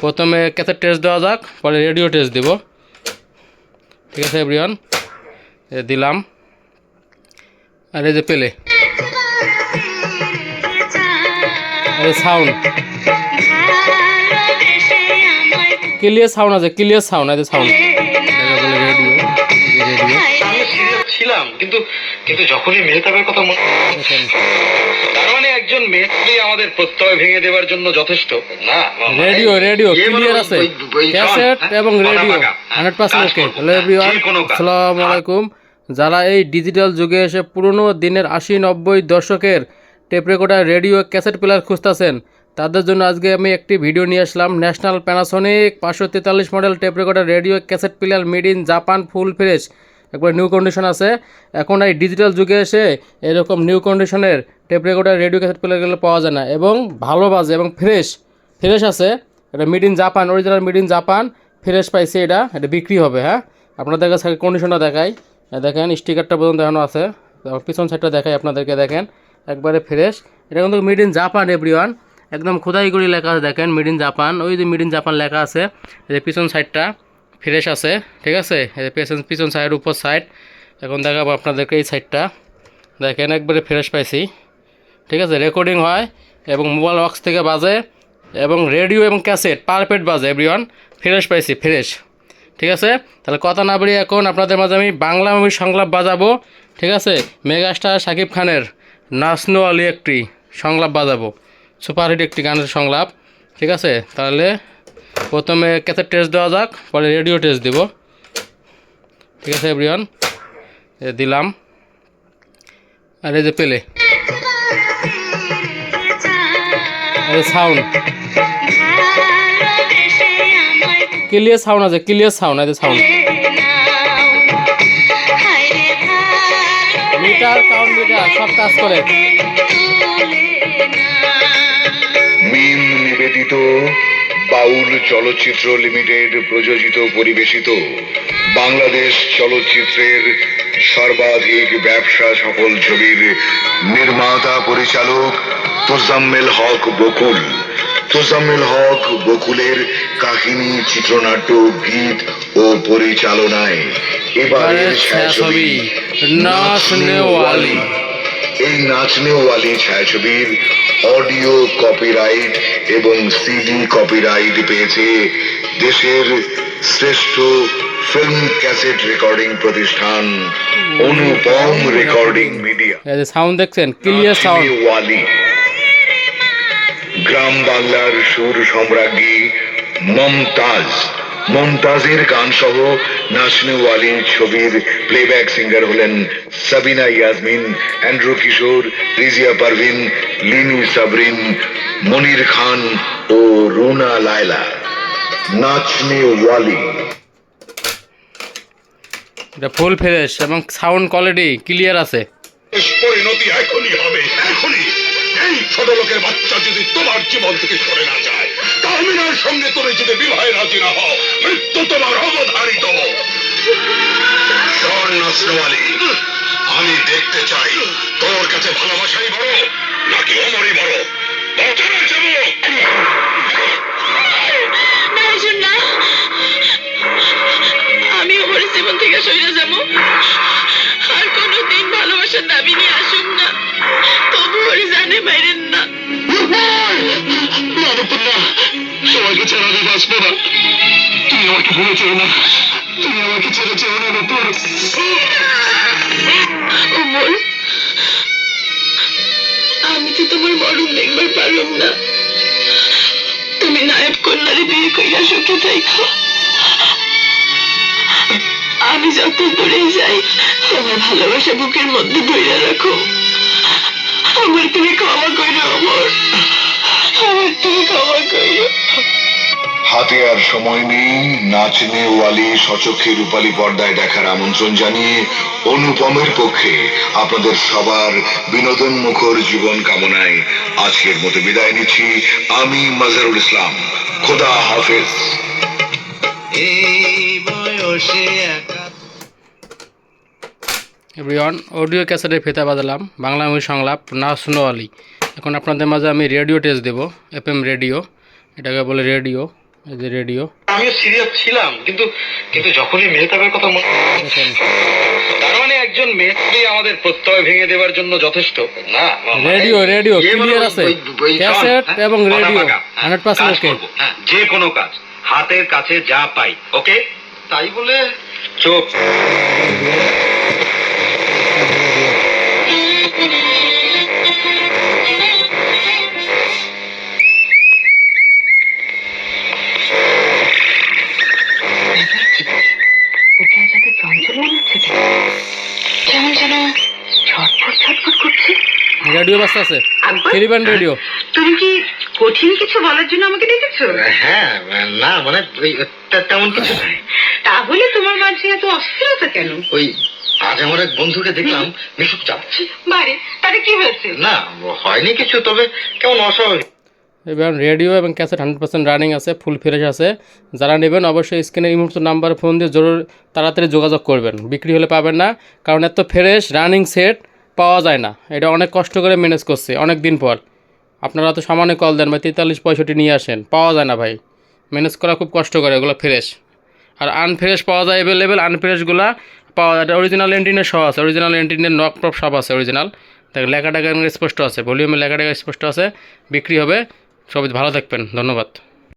প্রথমে cassette test দেওয়া যাক পরে রেডিও টেস্ট দিব। ঠিক আছে এভরিওয়ান দিলাম। আর এই যে পেলে সাউন্ড ক্লিয়ার সাউন্ড আছে ক্লিয়ার সাউন্ড আছে সাউন্ড ছিলাম কিন্তু কিন্তু যখনই মেহতাবের কথা মনে মানে একজন মেয়েকে আমাদের প্রত্যয় ভেঙে দেওয়ার জন্য যথেষ্ট? না রেডিও রেডিও ক্লিয়ার আছে? ক্যাসেট হ্যাঁ? এবং radio. Hundred percent okay hello হ্যাঁ, এভরিওয়ান আসসালামু আলাইকুম। যারা এই ডিজিটাল যুগে এসে পুরনো দিনের আশি নব্বই দশকের tape recorder radio cassette player খুঁজতেছেন তাদের জন্য আজকে আমি একটি ভিডিও নিয়ে আসলাম। ন্যাশনাল প্যানাসোনিক পাঁচশো তেতাল্লিশ model tape recorder radio cassette player made in Japan full fresh একবার নিউ কন্ডিশন আছে। এখন এই ডিজিটাল যুগে এসে এরকম নিউ কন্ডিশনের টেপ রেকর্ডার রেডিও ক্যাসেট প্লেয়ারগুলো পাওয়া যায় না। এবং ভালো বাজে এবং ফ্রেশ ফ্রেশ আছে। এটা made in Japan original made in Japan fresh পাইছে এটা। এটা বিক্রি হবে হ্যাঁ? আপনাদের কাছে কন্ডিশনটা দেখাই। দেখেন স্টিকারটা পর্যন্ত দেখানো আছে। পিছন সাইডটা দেখাই আপনাদেরকে, দেখেন। একবারে ফ্রেশ এটা কিন্তু মিড ইন জাপান এভরিওয়ান একদম খোদাই করে লেখা আছে, দেখেন মিড ইন জাপান ওই যে মিড ইন জাপান লেখা আছে যে পিছন সাইডটা ফ্রেশ আছে, ঠিক আছে? পিছন পিছন সাইড উপর সাইড এখন দেখাবো আপনাদেরকে এই সাইডটা দেখেন, একবারে ফ্রেশ পাইছি। ঠিক আছে রেকর্ডিং হয় এবং মোবাইল বক্স থেকে বাজে এবং রেডিও এবং ক্যাসেট পারফেক্ট বাজে এভরিওয়ান ফ্রেশ পাইছি ফ্রেশ ঠিক আছে? তাহলে কথা না বাড়িয়ে এখন আপনাদের মাঝে আমি বাংলা মুভি সংলাপ বাজাবো। ঠিক আছে? মেগাস্টার শাকিব খানের নাসনো আলী একটি সংলাপ বাজাবো। সুপারহিট একটি গানের সংলাপ। ঠিক আছে? তাহলে প্রথমে ক্যাসেট টেস্ট দেওয়া যাক, পরে রেডিও টেস্ট দিব। ঠিক আছে এভরিওয়ান দিলাম। আর এই যে পেলে সাউন্ড ক্লিয়ার সাউন্ড আছে ক্লিয়ার সাউন্ড আছে সাউন্ড মিটার কাউন্ট মিটার সব কাজ করে। নিবেদিত। বাউল চলচ্চিত্র লিমিটেড প্রযোজিত পরিবেশিত বাংলাদেশ চলচ্চিত্রের সর্বাধিক ব্যবসা সফল ছবির নির্মাতা পরিচালক তোজাম্মেল হক বকুল। তোজাম্মেল হক বকুলের কাহিনী চিত্রনাট্য গীত ও পরিচালনায় এবারের ছায়াছবি নাচনে ওয়ালি এই নাচনে ওয়ালি ছায়াছবির অডিও কপিরাইট এবং সিডি কপিরাইট পেয়েছে দেশের শ্রেষ্ঠ ফিল্ম ক্যাসেট রেকর্ডিং প্রতিষ্ঠান অনুপম রেকর্ডিং মিডিয়া। সাউন্ড দেখছেন ক্লিয়ার সাউন্ড। ওয়ালি। গ্রাম বাংলার সুর সম্রাজ্ঞী মমতাজ। মমতাজের গান সহ নাসনু ওয়ালি ছবির প্লেব্যাক সিঙ্গার হলেন সাবিনা ইয়াসমিন অ্যান্ড্রু কিশোর রিজিয়া পারভিন লিনি সাবরিন মনির খান ও রুনা লায়লা। নাচনে ওয়ালি। এটা ফুল ফ্রেশ এবং সাউন্ড কোয়ালিটি ক্লিয়ার আছে। পরিণতি এখনই হবে এখনই। এই ছোট লোকের বাচ্চা যদি জীবন থেকে সরে না যায় তাহমিনার সঙ্গে তুমি যদি বিবাহে রাজি না হও মৃত্যু তোমার অবধারিত আমি দেখতে চাই তোর কাছে ভালোবাসাই বড় নাকি অমরই বড় আমি ওমর জীবন থেকে সরে যাব বাঁচবো না তুমি আমাকে ভুলে চেও না। তুমি আমাকে ছেড়ে চেও না নতুন আমি তো তোমার মরণ দেখবার পারুম না। তুমি নায়ব কন্যারে বিয়ে কইরা সুখে থাইকো। আমি যত দূরে যাই, আমার ভালোবাসা বুকের মধ্যে ধরে রাখো। আমার তুমি ক্ষমা করো অমর আমার তুমি ক্ষমা করো হাতে আর সময় নেই। নাচনে ওয়ালি সচক্ষে রূপালী পর্দায় দেখার আমন্ত্রণ জানিয়ে অনুপমের পক্ষে আপনাদের সবার বিনোদন মুখর জীবন কামনায় আজকের মতো বিদায় নিচ্ছি। আমি মাজহারুল ইসলাম। খোদা হাফেজ। এভরিওয়ান অডিও ক্যাসেটে ফিতা বাজালাম। বাংলা মুভি সংলাপ নাচনো আলী এখন আপনাদের মাঝে আমি রেডিও টেস্ট দেবো এফ এম রেডিও এটাকে বলে রেডিও যে রেডিও। আমিও সিরিয়াস ছিলাম কিন্তু কিন্তু যখনই মেহতাবের কথা মনে তার মানে একজন মেস্ত্রি আমাদের প্রত্যয় ভেঙে দেওয়ার জন্য যথেষ্ট। না রেডিও রেডিও ক্লিয়ার আছে। ক্যাসেট হ্যাঁ, এবং রেডিও পাকা, হ্যাঁ, হান্ড্রেড পার্সেন্ট কাজ ওকে হ্যাঁ, যে কোনো কাজ হাতের কাছে যা পাই ওকে তাই বলে চোখ রেডিও বাজতে আছে। থ্রি ব্যান্ড রেডিও তুমি কি কঠিন কিছু বলার জন্য আমাকে ডেকেছো? হ্যাঁ না মানে তেমন কিছু তাহলে তোমার মাঝে এত অস্থিরতা কেন? ওই আজ আমার এক বন্ধুকে দেখলাম মিশুক চাচ্ছে বারে তাতে কি হয়েছে? না হয়নি কিছু তবে কেমন অস্বাভাবিক। এবার রেডিও এবং ক্যাসেট হান্ড্রেড পার্সেন্ট রানিং আছে ফুল ফ্রেশ আছে। যারা নেবেন অবশ্যই স্ক্রিনে এই মুহূর্তে নাম্বার ফোন দিয়ে জরুর তাড়াতাড়ি যোগাযোগ করবেন। বিক্রি হলে পাবেন না কারণ এত ফ্রেশ রানিং সেট পাওয়া যায় না। এটা অনেক কষ্ট করে ম্যানেজ করছে অনেক দিন পর। আপনারা তো সামান্য কল দেন ভাই, তেতাল্লিশ, পঁয়ষট্টি নিয়ে আসেন। পাওয়া যায় না ভাই। ম্যানেজ করা খুব কষ্ট করে, এগুলো ফ্রেশ আর আনফ্রেশ পাওয়া যায় অ্যাভেলেবেল আনফ্রেশগুলো পাওয়া যায়। অরিজিনাল এন্টিনের সব আছে। অরিজিনাল এন্টিনের নক টপ সব আছে অরিজিনাল দেখ লেখাটাকে স্পষ্ট আছে। ভলিউমে লেখাটাকে স্পষ্ট আছে। বিক্রি হবে। সবাই ভালো থাকবেন। ধন্যবাদ।